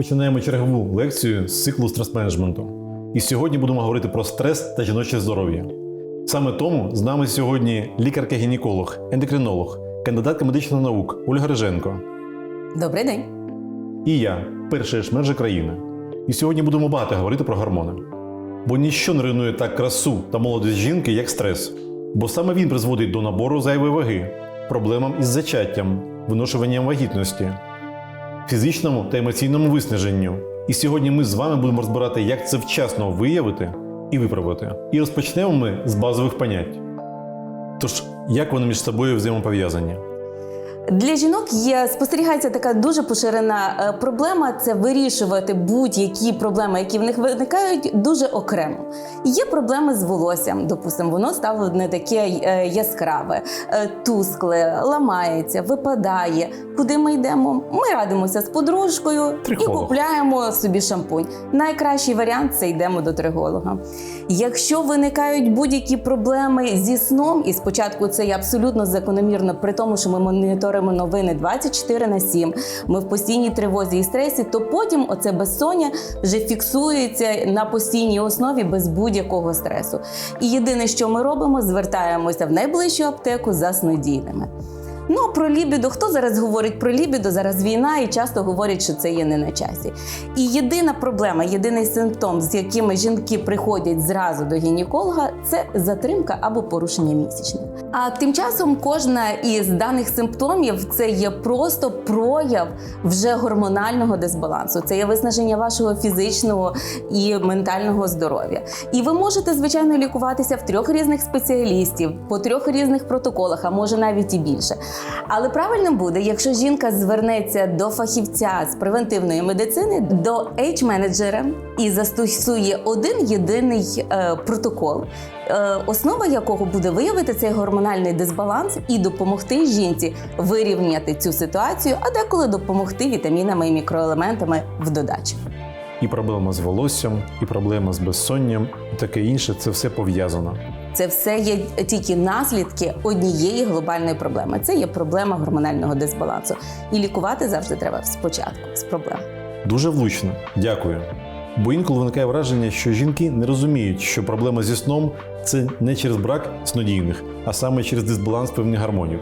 починаємо чергову лекцію з циклу стрес-менеджменту. І сьогодні будемо говорити про стрес та жіноче здоров'я. Саме тому з нами сьогодні лікарка-гінеколог, ендокринолог, кандидатка медичних наук Ольга Риженко Добрий день. і я, перший шмержа країни. І сьогодні будемо багато говорити про гормони. Бо ніщо не руйнує так красу та молодість жінки, як стрес. Бо саме він призводить до набору зайвої ваги, проблемам із зачаттям, виношуванням вагітності, фізичному та емоційному виснаженню. І сьогодні ми з вами будемо розбирати, як це вчасно виявити і виправити. І розпочнемо ми з базових понять. Тож, як вони між собою взаємопов'язані? Для жінок є спостерігається така дуже поширена е, проблема це вирішувати будь-які проблеми, які в них виникають, дуже окремо. Є проблеми з волоссям, допустимо, воно стало не таке е, яскраве, е, тускле, ламається, випадає. Куди ми йдемо? Ми радимося з подружкою і Трихолог. купляємо собі шампунь. Найкращий варіант це йдемо до триголога. Якщо виникають будь-які проблеми зі сном, і спочатку це є абсолютно закономірно, при тому, що ми моніторимо новини 24 на 7, ми в постійній тривозі і стресі, то потім оце безсоння вже фіксується на постійній основі без будь-якого стресу. І єдине, що ми робимо, звертаємося в найближчу аптеку за снодійними. Ну, про лібідо, хто зараз говорить про лібідо? Зараз війна, і часто говорять, що це є не на часі. І єдина проблема, єдиний симптом, з якими жінки приходять зразу до гінеколога, це затримка або порушення місячних. А тим часом кожна із даних симптомів це є просто прояв вже гормонального дисбалансу. Це є виснаження вашого фізичного і ментального здоров'я. І ви можете, звичайно, лікуватися в трьох різних спеціалістів, по трьох різних протоколах, а може навіть і більше. Але правильно буде, якщо жінка звернеться до фахівця з превентивної медицини, до H-менеджера і застосує один єдиний е, протокол, е, основа якого буде виявити цей гормональний дисбаланс і допомогти жінці вирівняти цю ситуацію, а деколи допомогти вітамінами і мікроелементами в додачі. І проблема з волоссям, і проблема з безсонням, і таке інше це все пов'язано. Це все є тільки наслідки однієї глобальної проблеми. Це є проблема гормонального дисбалансу. І лікувати завжди треба спочатку з проблем. Дуже влучно, дякую. Бо інколи виникає враження, що жінки не розуміють, що проблема зі сном це не через брак снодійних, а саме через дисбаланс певних гормонів.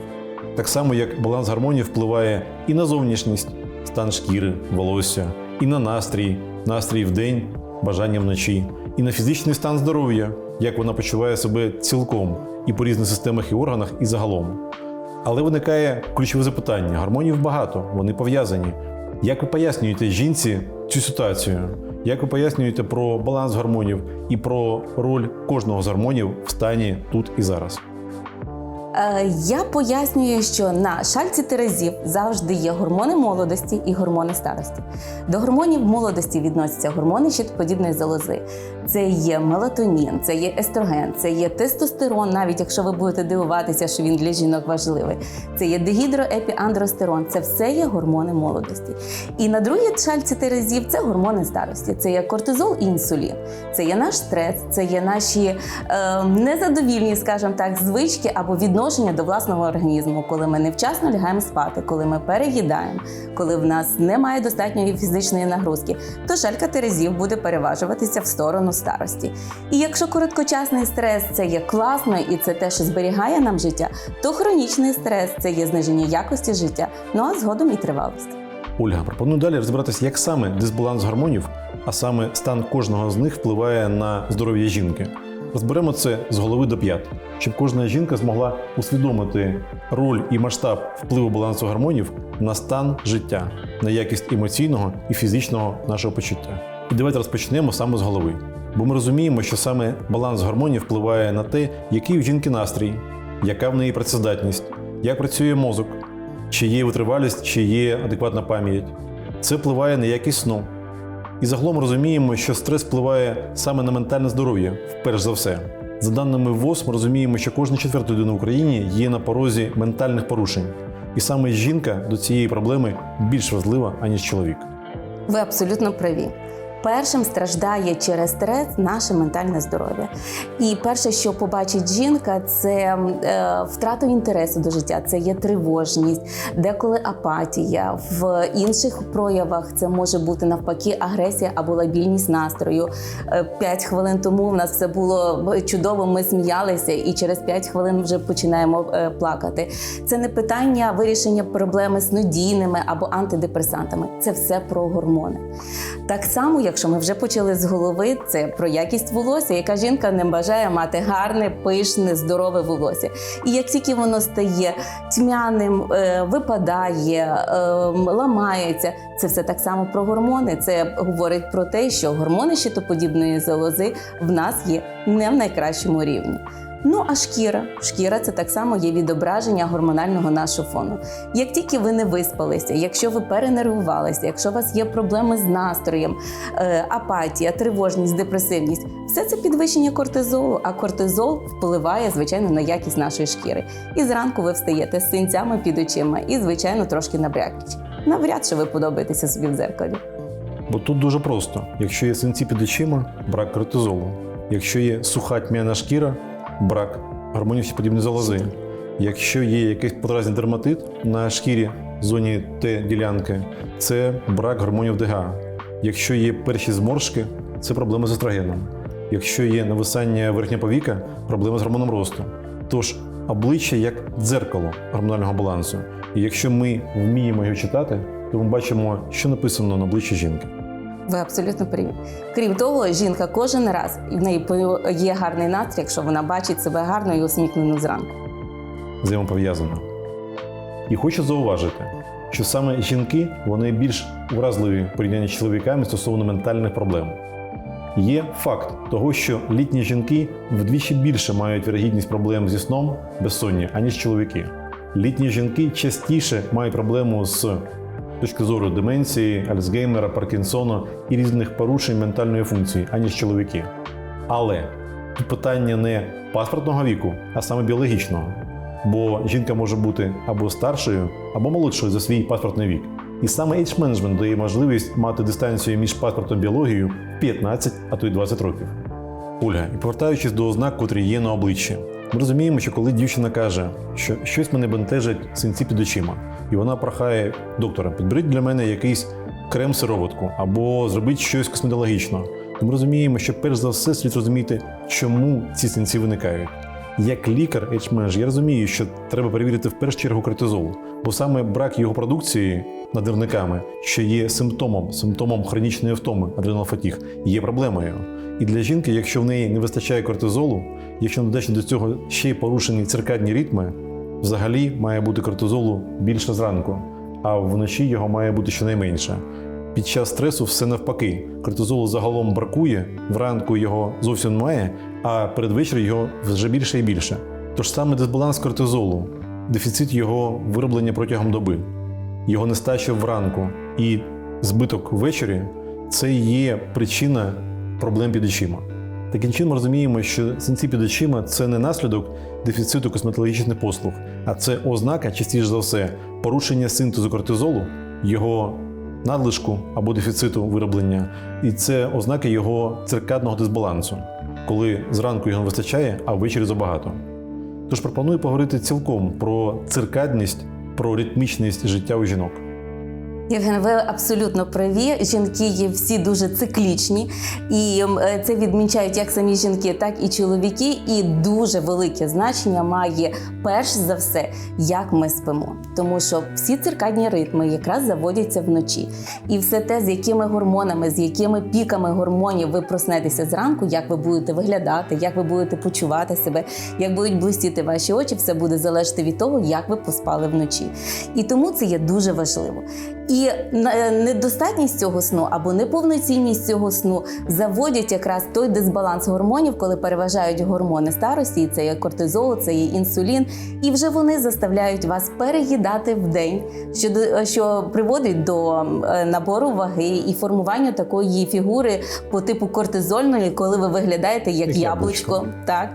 Так само, як баланс гормонів впливає і на зовнішність, стан шкіри, волосся, і на настрій, настрій вдень, бажання вночі, і на фізичний стан здоров'я, як вона почуває себе цілком і по різних системах і органах, і загалом. Але виникає ключове запитання: гормонів багато, вони пов'язані. Як ви пояснюєте жінці цю ситуацію? Як ви пояснюєте про баланс гормонів і про роль кожного з гормонів в стані тут і зараз? Е, Я пояснюю, що на шальці терезів завжди є гормони молодості і гормони старості. До гормонів молодості відносяться гормони щитоподібної залози. Це є мелатонін, це є естроген, це є тестостерон, навіть якщо ви будете дивуватися, що він для жінок важливий. Це є дегідроепіандростерон. Це все є гормони молодості. І на другій шальці терезів це гормони старості. Це є кортизол і інсулін. Це є наш стрес, це є наші е, незадовільні, скажімо так, звички або відношення до власного організму, коли ми невчасно лягаємо спати, коли ми переїдаємо, коли в нас немає достатньої фізичної нагрузки, то шалька терезів буде переважуватися в сторону старості. І якщо короткочасний стрес це є класно і це те, що зберігає нам життя, то хронічний стрес це є зниження якості життя, ну а згодом і тривалості. Ольга, пропоную далі розібратися, як саме дисбаланс гормонів, а саме стан кожного з них впливає на здоров'я жінки. Розберемо це з голови до п'ят, щоб кожна жінка змогла усвідомити роль і масштаб впливу балансу гормонів на стан життя, на якість емоційного і фізичного нашого почуття. І давайте розпочнемо саме з голови. Бо ми розуміємо, що саме баланс гормонів впливає на те, який у жінки настрій, яка в неї працездатність, як працює мозок, чи є витривалість, чи є адекватна пам'ять. Це впливає на якість сну. І загалом розуміємо, що стрес впливає саме на ментальне здоров'я, перш за все. За даними ВОЗ, ми розуміємо, що кожна четверта людина в Україні є на порозі ментальних порушень. І саме жінка до цієї проблеми більш важлива, аніж чоловік. Ви абсолютно праві. Першим страждає через стрес наше ментальне здоров'я. І перше, що побачить жінка, це е, втрата інтересу до життя, це є тривожність, деколи апатія. В інших проявах це може бути навпаки агресія або лабільність настрою. Е, П'ять хвилин тому в нас все було чудово, ми сміялися, і через п'ять хвилин вже починаємо е, плакати. Це не питання вирішення проблеми з нудійними або антидепресантами. Це все про гормони. Так само, якщо ми вже почали з голови, це про якість волосся, яка жінка не бажає мати гарне, пишне, здорове волосся. І як тільки воно стає тьмяним, е, випадає, е, ламається, це все так само про гормони. Це говорить про те, що гормони щитоподібної залози в нас є не в найкращому рівні. Ну а шкіра. Шкіра це так само є відображення гормонального нашого фону. Як тільки ви не виспалися, якщо ви перенервувалися, якщо у вас є проблеми з настроєм, е, апатія, тривожність, депресивність, все це підвищення кортизолу. А кортизол впливає, звичайно, на якість нашої шкіри. І зранку ви встаєте з синцями під очима і, звичайно, трошки набряклі. Навряд чи ви подобаєтеся собі в дзеркалі. Бо тут дуже просто: якщо є синці під очима, брак кортизолу. Якщо є суха тьмяна шкіра, брак гормонів подібної залози. Якщо є якийсь подразний дерматит на шкірі в зоні Т-ділянки, це брак гормонів ДГА. Якщо є перші зморшки, це проблеми з естрогеном. Якщо є нависання верхня повіка, проблеми з гормоном росту. Тож обличчя як дзеркало гормонального балансу. І якщо ми вміємо його читати, то ми бачимо, що написано на обличчі жінки. Ви абсолютно праві. Крім того, жінка кожен раз і в неї є гарний настрій, якщо вона бачить себе гарно і усміхнену зранку. взаємопов'язано. І хочу зауважити, що саме жінки вони більш вразливі порівнянні з чоловіками стосовно ментальних проблем. Є факт того, що літні жінки вдвічі більше мають вірогідність проблем зі сном безсоння, аніж чоловіки. Літні жінки частіше мають проблему з точки зору деменції, Альцгеймера, Паркінсона і різних порушень ментальної функції, аніж чоловіки. Але тут питання не паспортного віку, а саме біологічного. Бо жінка може бути або старшою, або молодшою за свій паспортний вік. І саме age management дає можливість мати дистанцію між паспортом і біологією в 15, а то й 20 років. Ольга, і повертаючись до ознак, котрі є на обличчі, ми розуміємо, що коли дівчина каже, що щось мене бентежить синці під очима, і вона прохає доктора, підберіть для мене якийсь крем сироватку або зробіть щось косметологічно, то ми розуміємо, що перш за все слід розуміти, чому ці синці виникають. Як лікар H-менеджер, я розумію, що треба перевірити в першу чергу кортизол, бо саме брак його продукції надирниками, що є симптомом, симптомом хронічної втоми адреналфатіг, є проблемою. І для жінки, якщо в неї не вистачає кортизолу, якщо додачі до цього ще й порушені циркадні ритми, взагалі має бути кортизолу більше зранку, а вночі його має бути щонайменше. Під час стресу все навпаки. Кортизолу загалом бракує, вранку його зовсім немає, а передвечір його вже більше і більше. Тож саме дисбаланс кортизолу, дефіцит його вироблення протягом доби, його нестача вранку і збиток ввечері це є причина проблем під очима. Таким чином ми розуміємо, що синці під очима це не наслідок дефіциту косметологічних послуг, а це ознака, частіше за все, порушення синтезу кортизолу, його надлишку або дефіциту вироблення, і це ознаки його циркадного дисбалансу, коли зранку його не вистачає, а ввечері забагато. Тож пропоную поговорити цілком про циркадність, про ритмічність життя у жінок. Євген, ви абсолютно праві. Жінки є всі дуже циклічні, і е, це відмічають як самі жінки, так і чоловіки. І дуже велике значення має перш за все, як ми спимо. Тому що всі циркадні ритми якраз заводяться вночі. І все те, з якими гормонами, з якими піками гормонів ви проснетеся зранку, як ви будете виглядати, як ви будете почувати себе, як будуть блистіти ваші очі, все буде залежати від того, як ви поспали вночі. І тому це є дуже важливо. І е, недостатність цього сну або неповноцінність цього сну заводять якраз той дисбаланс гормонів, коли переважають гормони старості, і це є кортизол, це є інсулін, і вже вони заставляють вас переїдати в день, що, що приводить до е, набору ваги і формування такої фігури по типу кортизольної, коли ви виглядаєте як, Як яблучко. яблучко. Так,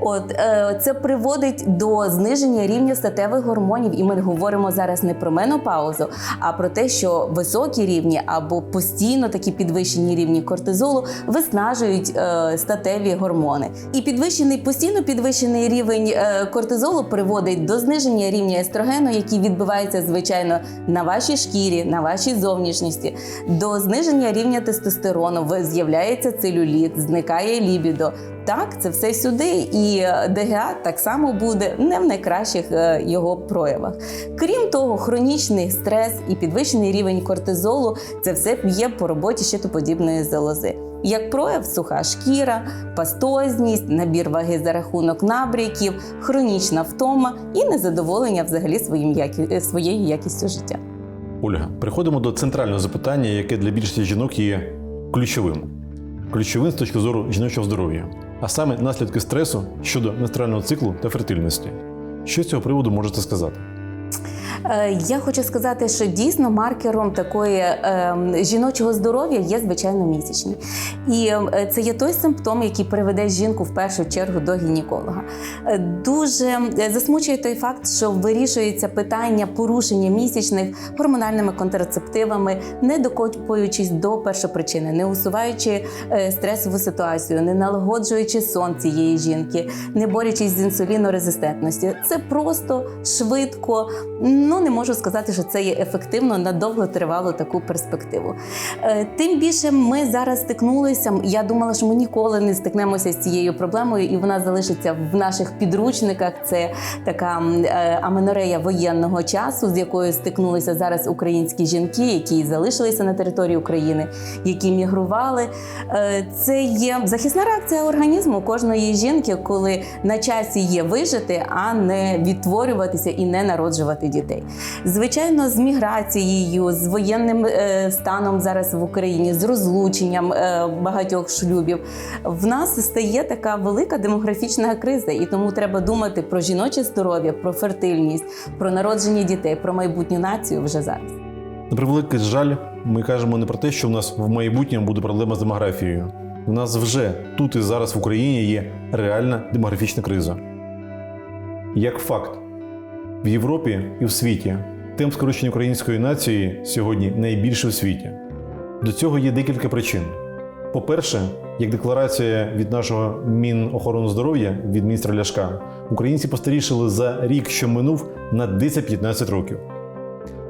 от е, це приводить до зниження рівня статевих гормонів, і ми говоримо зараз не про менопаузу, а про те, що високі рівні або постійно такі підвищені рівні кортизолу виснажують е, статеві гормони. І підвищений постійно підвищений рівень е, кортизолу приводить до зниження рівня естрогену, який відбувається звичайно на вашій шкірі, на вашій зовнішності, до зниження рівня тестостерону. Ви- З'являється целюліт, зникає лібідо. Так, це все сюди, і е, ДГА так само буде не в найкращих е, його проявах. Крім того, хронічний стрес і підвищений рівень кортизолу це все б'є по роботі щитоподібної залози. Як прояв суха шкіра, пастозність, набір ваги за рахунок набряків, хронічна втома і незадоволення взагалі своїм які... е, своєю якістю життя. Ольга, переходимо до центрального запитання, яке для більшості жінок є ключовим. Ключовим з точки зору жіночого здоров'я, а саме наслідки стресу щодо менструального циклу та фертильності. Що з цього приводу можете сказати? Е, Я хочу сказати, що дійсно маркером такої е, жіночого здоров'я є звичайно місячні. І е, це є той симптом, який приведе жінку в першу чергу до гінеколога. Е, Дуже е, засмучує той факт, що вирішується питання порушення місячних гормональними контрацептивами, не докопуючись до першопричини, не усуваючи е, стресову ситуацію, не налагоджуючи сон цієї жінки, не борючись з інсулінорезистентністю. Це просто швидко. Ну не можу сказати, що це є ефективно на довготривалу таку перспективу. Е, Тим більше ми зараз стикнулися. Я думала, що ми ніколи не стикнемося з цією проблемою, і вона залишиться в наших підручниках. Це така е, аменорея воєнного часу, з якою стикнулися зараз українські жінки, які залишилися на території України, які мігрували. Е, Це є захисна реакція організму кожної жінки, коли на часі є вижити, а не відтворюватися і не народжувати дітей. Звичайно, з міграцією, з воєнним е, станом зараз в Україні, з розлученням е, багатьох шлюбів, в нас стає така велика демографічна криза, і тому треба думати про жіноче здоров'я, про фертильність, про народження дітей, про майбутню націю вже зараз. На превеликий жаль, ми кажемо не про те, що в нас в майбутньому буде проблема з демографією. У нас вже тут і зараз в Україні є реальна демографічна криза. Як факт, в Європі і в світі темп скорочення української нації сьогодні найбільший у світі. До цього є декілька причин. По-перше, як декларація від нашого Мінохорони здоров'я від міністра Ляшка, українці постарішили за рік, що минув, на 10-15 років.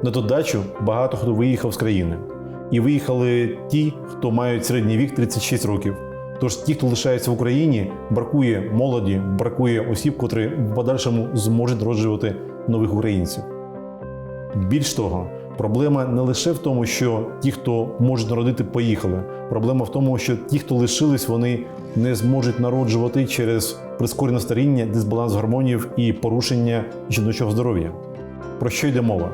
На додачу багато хто виїхав з країни. І виїхали ті, хто мають середній вік 36 років. Тож ті, хто лишається в Україні, бракує молоді, бракує осіб, котрі в подальшому зможуть народжувати нових українців. Більш того, проблема не лише в тому, що ті, хто можуть народити, поїхали. Проблема в тому, що ті, хто лишились, вони не зможуть народжувати через прискорене старіння, дисбаланс гормонів і порушення жіночого здоров'я. Про що йде мова?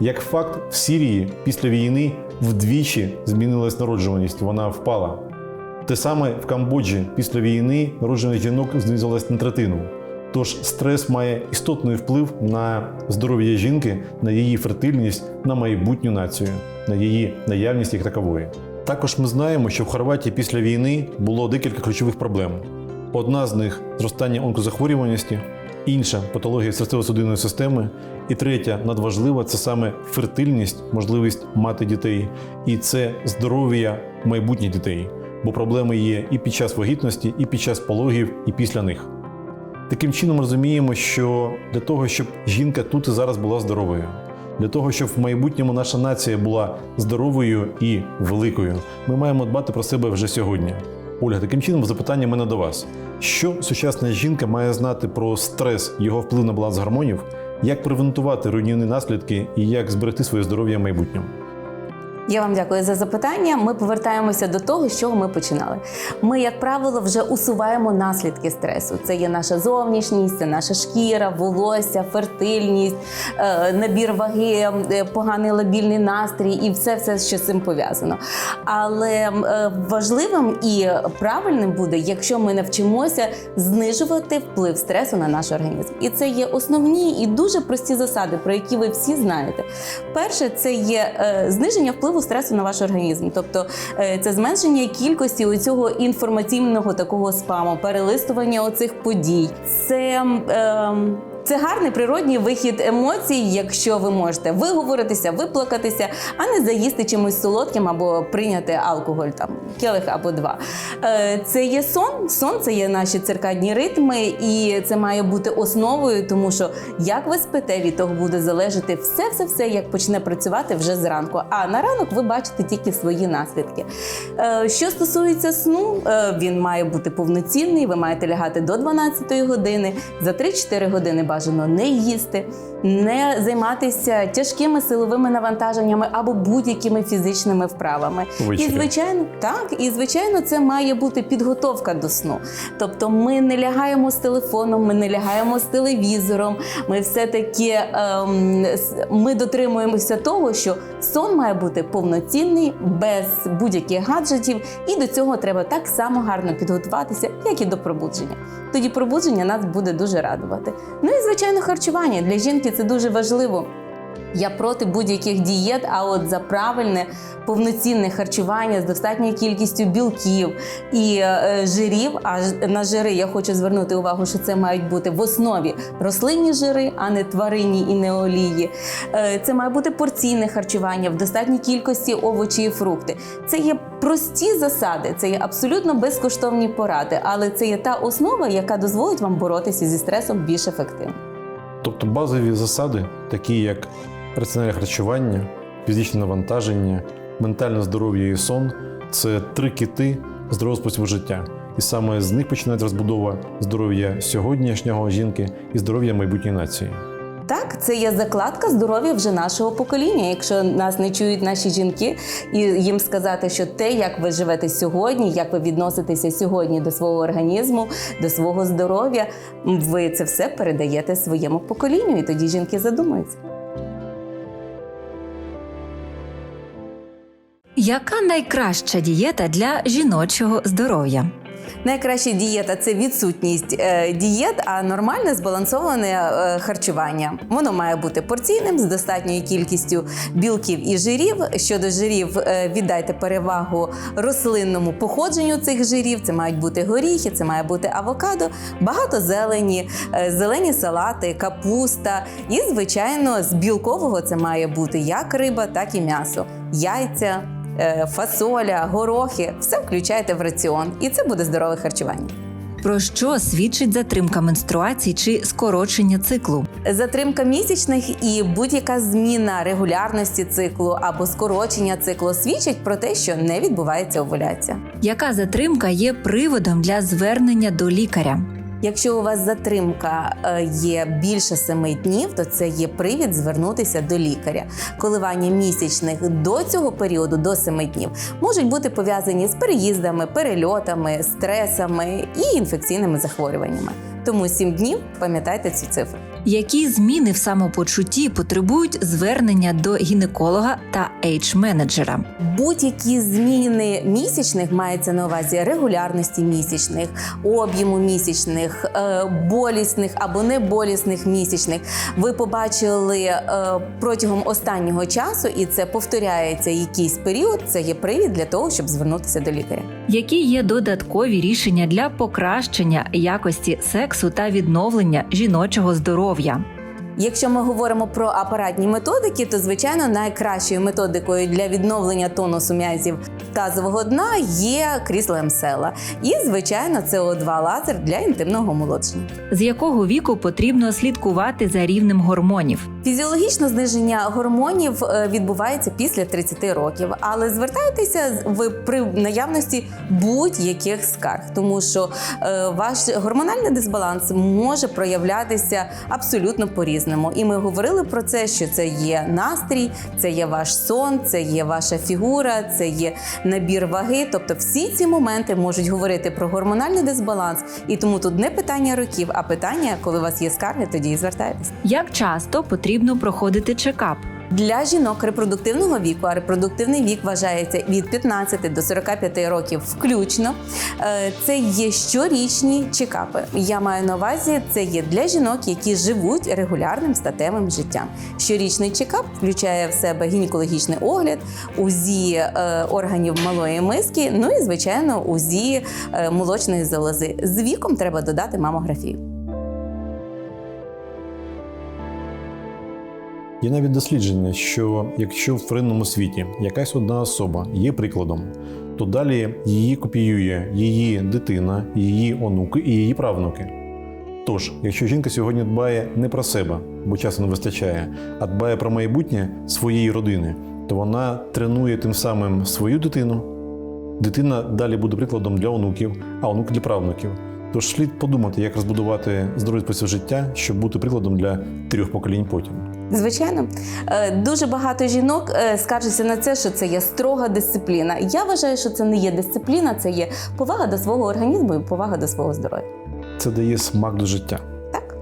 Як факт, в Сирії після війни вдвічі змінилась народжуваність, вона впала. Те саме в Камбоджі після війни народжуваність жінок знизилась на третину. Тож стрес має істотний вплив на здоров'я жінки, на її фертильність, на майбутню націю, на її наявність як такової. Також ми знаємо, що в Хорватії після війни було декілька ключових проблем. Одна з них зростання онкозахворюваності, інша патологія серцево-судинної системи, і третя надважлива це саме фертильність, можливість мати дітей, і це здоров'я майбутніх дітей. Бо проблеми є і під час вагітності, і під час пологів, і після них. Таким чином розуміємо, що для того, щоб жінка тут і зараз була здоровою, для того, щоб в майбутньому наша нація була здоровою і великою, ми маємо дбати про себе вже сьогодні. Ольга, таким чином запитання мене до вас: що сучасна жінка має знати про стрес, його вплив на баланс гормонів, як превентувати руйнівні наслідки і як зберегти своє здоров'я в майбутньому? Я вам дякую за запитання. Ми повертаємося до того, з чого ми починали. Ми, як правило, вже усуваємо наслідки стресу. Це є наша зовнішність, це наша шкіра, волосся, фертильність, е, набір ваги, е, поганий лабільний настрій і все, все, що з цим пов'язано. Але е, важливим і правильним буде, якщо ми навчимося знижувати вплив стресу на наш організм. І це є основні і дуже прості засади, про які ви всі знаєте. Перше, це є зниження впливу стресу на ваш організм, тобто е, це зменшення кількості оцього інформаційного такого спаму, перелистування оцих подій. Це. Е, Це гарний природній вихід емоцій, якщо ви можете виговоритися, виплакатися, а не заїсти чимось солодким або прийняти алкоголь, там келих або два. Е, Це є сон. Сон це є наші циркадні ритми, і це має бути основою, тому що як ви спите, від того буде залежати все, все, все, як почне працювати вже зранку. А на ранок ви бачите тільки свої наслідки. Е, Що стосується сну, е, він має бути повноцінний. Ви маєте лягати до 12 години. За 3-4 години бажано не їсти, не займатися тяжкими силовими навантаженнями або будь-якими фізичними вправами. Ввечері. І звичайно, так, і звичайно, це має бути підготовка до сну. Тобто, ми не лягаємо з телефоном, ми не лягаємо з телевізором. Ми все-таки ем, ми дотримуємося того, що сон має бути повноцінний, без будь-яких гаджетів, і до цього треба так само гарно підготуватися, як і до пробудження. Тоді пробудження нас буде дуже радувати. Ну і звичайно, харчування для жінки це дуже важливо. Я проти будь-яких дієт, а от за правильне повноцінне харчування з достатньою кількістю білків і е, жирів. А на жири я хочу звернути увагу, що це мають бути в основі рослинні жири, а не тваринні і не олії. Е, Це має бути порційне харчування в достатній кількості овочі і фрукти. Це є прості засади, це є абсолютно безкоштовні поради, але це є та основа, яка дозволить вам боротися зі стресом більш ефективно. Тобто базові засади, такі як раціональне харчування, фізичне навантаження, ментальне здоров'я і сон це три кити здорового способу життя. І саме з них починається розбудова здоров'я сьогоднішнього жінки і здоров'я майбутньої нації. Так, це є закладка здоров'я вже нашого покоління. Якщо нас не чують наші жінки, і їм сказати, що те, як ви живете сьогодні, як ви відноситеся сьогодні до свого організму, до свого здоров'я, ви це все передаєте своєму поколінню, і тоді жінки задумаються. Яка найкраща дієта для жіночого здоров'я? Найкраща дієта це відсутність е, дієт, а нормальне збалансоване е, харчування. Воно має бути порційним з достатньою кількістю білків і жирів. Щодо жирів, е, віддайте перевагу рослинному походженню цих жирів. Це мають бути горіхи, це має бути авокадо, багато зелені, зелені салати, капуста. І, звичайно, з білкового це має бути як риба, так і м'ясо, яйця фасоля, горохи все включайте в раціон, і це буде здорове харчування. Про що свідчить затримка менструацій чи скорочення циклу? Затримка місячних і будь-яка зміна регулярності циклу або скорочення циклу свідчить про те, що не відбувається овуляція. Яка затримка є приводом для звернення до лікаря? Якщо у вас затримка е, є більше семи днів, то це є привід звернутися до лікаря. Коливання місячних до цього періоду, до семи днів, можуть бути пов'язані з переїздами, перельотами, стресами і інфекційними захворюваннями. Тому сім днів пам'ятайте цю цифру. Які зміни в самопочутті потребують звернення до гінеколога та ейдж-менеджера? Будь-які зміни місячних мається на увазі регулярності місячних, об'єму місячних, е, болісних або неболісних місячних. Ви побачили е, протягом останнього часу, і це повторяється якийсь період. Це є привід для того, щоб звернутися до лікаря. Які є додаткові рішення для покращення якості сексу та відновлення жіночого здоров'я? Якщо ми говоримо про апаратні методики, то звичайно найкращою методикою для відновлення тонусу м'язів тазового дна є крісло МСЕЛа. І звичайно, це О2 лазер для інтимного омолодження. З якого віку потрібно слідкувати за рівнем гормонів? Фізіологічне зниження гормонів е, відбувається після 30 років, але звертайтеся ви при наявності будь-яких скарг, тому що е, ваш гормональний дисбаланс може проявлятися абсолютно по-різному. І ми говорили про це, що це є настрій, це є ваш сон, це є ваша фігура, це є набір ваги. Тобто, всі ці моменти можуть говорити про гормональний дисбаланс, і тому тут не питання років, а питання, коли у вас є скарги, тоді і звертайтеся. Як часто потрібно проходити чекап? Для жінок репродуктивного віку, а репродуктивний вік вважається від 15 до 45 років включно. е, Це є щорічні чекапи. Я маю на увазі, це є для жінок, які живуть регулярним статевим життям. Щорічний чекап включає в себе гінекологічний огляд, УЗІ е, органів малої миски, ну і звичайно УЗІ е, молочної залози. З віком треба додати мамографію. Є навіть дослідження, що якщо в тваринному світі якась одна особа є прикладом, то далі її копіює її дитина, її онуки і її правнуки. Тож, якщо жінка сьогодні дбає не про себе, бо часу не вистачає, а дбає про майбутнє своєї родини, то вона тренує тим самим свою дитину. Дитина далі буде прикладом для онуків, а онук для правнуків. Тож слід подумати, як розбудувати здоровий спосіб життя, щоб бути прикладом для трьох поколінь потім. Звичайно, Е, дуже багато жінок е, скаржаться на це, що це є строга дисципліна. Я вважаю, що це не є дисципліна, це є повага до свого організму і повага до свого здоров'я. Це дає смак до життя. Так.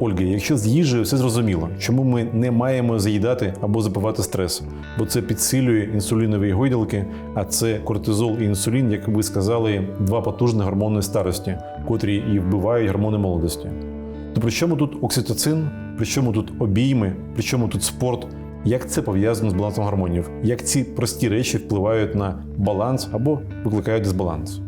Ольга, якщо з їжею все зрозуміло, чому ми не маємо заїдати або запивати стрес? Бо це підсилює інсулінові гойдалки, а це кортизол і інсулін, як ви сказали, два потужні гормони старості, котрі і вбивають гормони молодості. То при чому тут окситоцин, при чому тут обійми, при чому тут спорт? Як це пов'язано з балансом гормонів? Як ці прості речі впливають на баланс або викликають дисбаланс?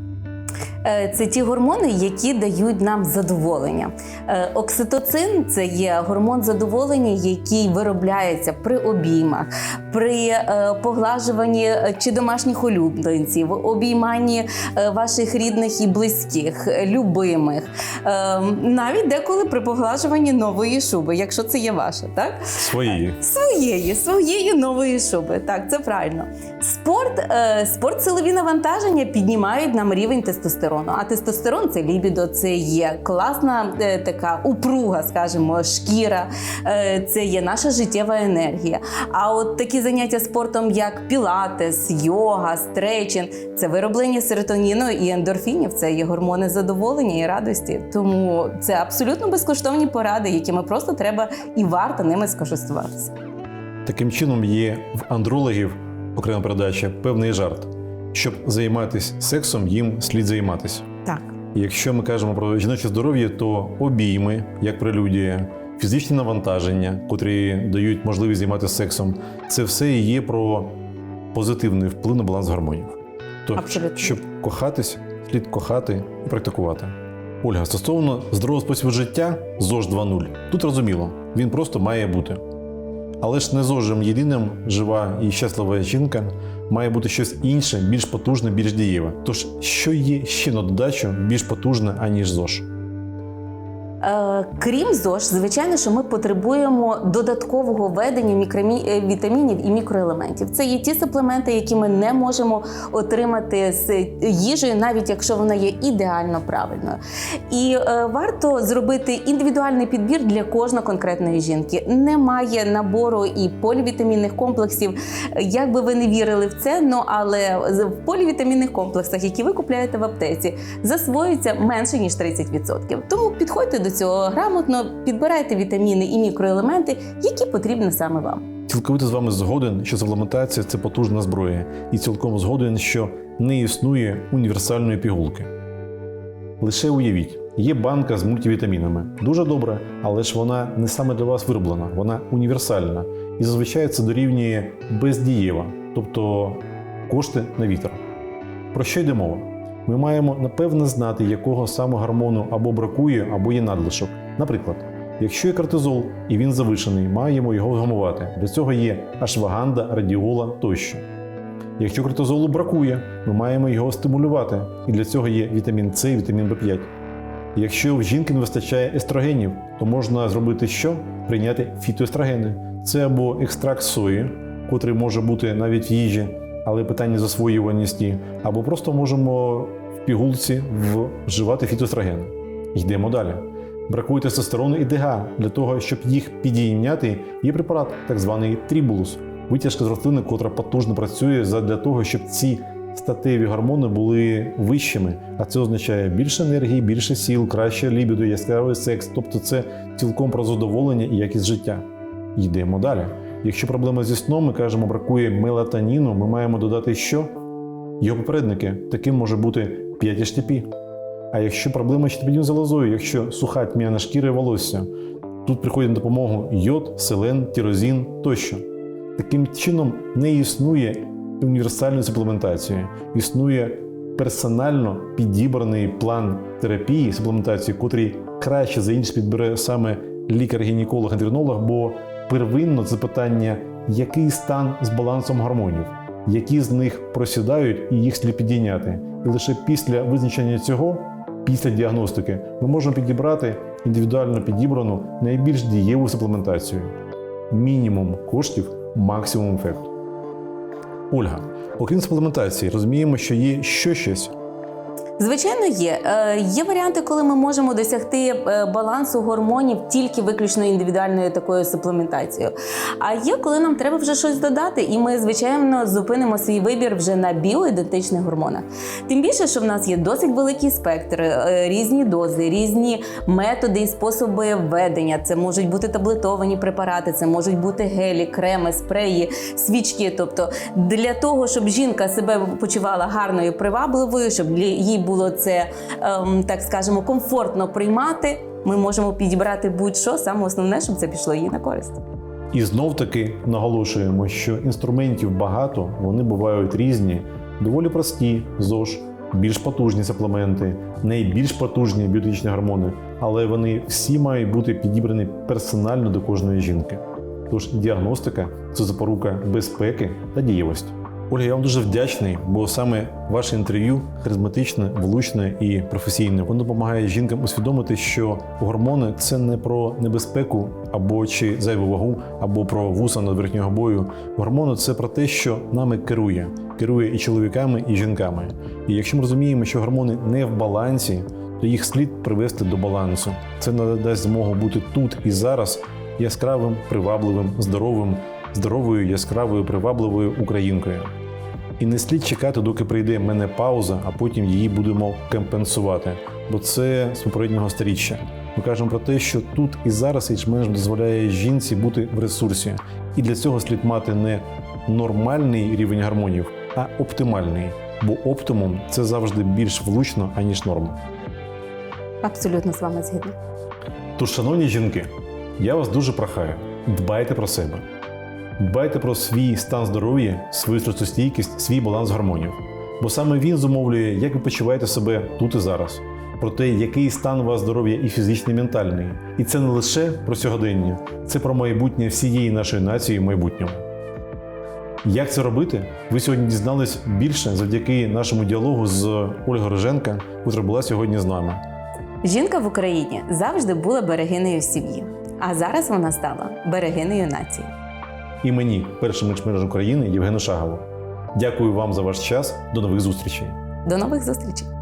Е, Це ті гормони, які дають нам задоволення. Е, Окситоцин це є гормон задоволення, який виробляється при обіймах, при е, поглажуванні чи домашніх улюбленців, обійманні ваших рідних і близьких, любимих, навіть деколи при поглажуванні нової шуби, якщо це є ваша, так? Свої. Своєї, своєї нової шуби. Так, це правильно. Спорт, спорт, силові навантаження піднімають нам рівень тестостерону. А тестостерон це лібідо, це є класна е, така упруга, скажімо, шкіра, е, це є наша життєва енергія. А от такі заняття спортом, як пілатес, йога, стретчинг, це вироблення серотоніну і ендорфінів, це є гормони задоволення і радості. Тому це абсолютно безкоштовні поради, якими просто треба і варто ними скористуватися. Таким чином є в андрологів окрема передача певний жарт. Щоб займатися сексом, їм слід займатися. Так. Якщо ми кажемо про жіноче здоров'я, то обійми, як прелюдія, фізичні навантаження, котрі дають можливість займатися сексом, це все і є про позитивний вплив на баланс гормонів. То, Абсолютно. щоб кохатись, слід кохати і практикувати. Ольга, стосовно здорового способу життя ЗОЖ 2.0, тут розуміло, він просто має бути. Але ж не зожем єдиним жива і щаслива жінка має бути щось інше, більш потужне, більш дієве. Тож, що є ще на додачу більш потужне, аніж ЗОЖ? Е, крім ЗОЖ, звичайно, що ми потребуємо додаткового введення мікромі... е, вітамінів і мікроелементів. Це є ті суплементи, які ми не можемо отримати з їжею, навіть якщо вона є ідеально правильною. І е, варто зробити індивідуальний підбір для кожної конкретної жінки. Немає набору і полівітамінних комплексів. Як би ви не вірили в це, ну але в полівітамінних комплексах, які ви купляєте в аптеці, засвоюється менше ніж 30%. Тому підходьте до цього грамотно, підбирайте вітаміни і мікроелементи, які потрібні саме вам. Цілковито з вами згоден, що саплементація це потужна зброя, і цілком згоден, що не існує універсальної пігулки. Лише уявіть, є банка з мультивітамінами. Дуже добре, але ж вона не саме для вас вироблена, вона універсальна. І зазвичай це дорівнює бездієва, тобто кошти на вітер. Про що йде мова? Ми маємо напевне знати, якого саме гормону або бракує, або є надлишок. Наприклад, якщо є кортизол і він завишений, маємо його вгамувати. Для цього є ашваганда, радіола тощо. Якщо кортизолу бракує, ми маємо його стимулювати, і для цього є вітамін С і вітамін В5. Якщо в жінки не вистачає естрогенів, то можна зробити що? Прийняти фітоестрогени. Це або екстракт сої, котрий може бути навіть в їжі, але питання засвоюваності, або просто можемо в пігулці вживати фітоестрогени. Йдемо далі. Бракує тестостерону і ДГА. Для того, щоб їх підійняти, є препарат, так званий трібулус, витяжка з рослини, котра потужно працює для того, щоб ці статеві гормони були вищими. А це означає більше енергії, більше сіл, краще лібідо, яскравий секс. Тобто це цілком про задоволення і якість життя. Йдемо далі. Якщо проблема зі сном, ми кажемо, бракує мелатоніну, ми маємо додати що? Його попередники. Таким може бути 5-HTP. А якщо проблема з щитоподібною залозою, якщо суха тьмяна шкіра і волосся, тут приходить на допомогу йод, селен, тірозін тощо. Таким чином не існує універсальної суплементації, існує персонально підібраний план терапії суплементації, котрий краще за інших підбере саме лікар-гінеколог, ендокринолог, бо Первинно це питання, який стан з балансом гормонів, які з них просідають і їх слід підійняти. І лише після визначення цього, після діагностики, ми можемо підібрати індивідуально підібрану найбільш дієву суплементацію. Мінімум коштів, максимум ефекту. Ольга, окрім суплементації, розуміємо, що є ще щось. Звичайно, є. Е, Є варіанти, коли ми можемо досягти е, балансу гормонів тільки виключно індивідуальною такою суплементацією. А є, коли нам треба вже щось додати, і ми, звичайно, зупинимо свій вибір вже на біоідентичних гормонах. Тим більше, що в нас є досить великий спектр, е, різні дози, різні методи і способи введення. Це можуть бути таблетовані препарати, це можуть бути гелі, креми, спреї, свічки. Тобто для того, щоб жінка себе почувала гарною, привабливою, щоб їй було це, ем, так скажемо, комфортно приймати, ми можемо підібрати будь-що, саме основне, щоб це пішло їй на користь. І знов таки наголошуємо, що інструментів багато, вони бувають різні, доволі прості ЗОЖ, більш потужні суплементи, найбільш потужні біотичні гормони, але вони всі мають бути підібрані персонально до кожної жінки. Тож діагностика це запорука безпеки та дієвості. Ольга, я вам дуже вдячний, бо саме ваше інтерв'ю харизматичне, влучне і професійне. Воно допомагає жінкам усвідомити, що гормони це не про небезпеку або чи зайву вагу, або про вуса над верхнього бою. Гормони це про те, що нами керує, керує і чоловіками, і жінками. І якщо ми розуміємо, що гормони не в балансі, то їх слід привести до балансу. Це надасть змогу бути тут і зараз яскравим, привабливим, здоровим, здоровою, яскравою, привабливою українкою. І не слід чекати, доки прийде менепауза, а потім її будемо компенсувати. Бо це з попереднього сторіччя. Ми кажемо про те, що тут і зараз ячменш дозволяє жінці бути в ресурсі. І для цього слід мати не нормальний рівень гормонів, а оптимальний. Бо оптимум це завжди більш влучно, аніж норма. Абсолютно з вами згідна. Тож, шановні жінки, я вас дуже прохаю, дбайте про себе. Дбайте про свій стан здоров'я, свою стресостійкість, свій баланс гормонів. Бо саме він зумовлює, як ви почуваєте себе тут і зараз, про те, який стан у вас здоров'я і фізичний, і ментальний. І це не лише про сьогодення, це про майбутнє всієї нашої нації в майбутньому. Як це робити? Ви сьогодні дізнались більше завдяки нашому діалогу з Ольгою Роженка, яка була сьогодні з нами. Жінка в Україні завжди була берегинею сім'ї, а зараз вона стала берегинею нації. І мені, першим менеджером України Євгену Шагову. Дякую вам за ваш час. До нових зустрічей. До нових зустрічей!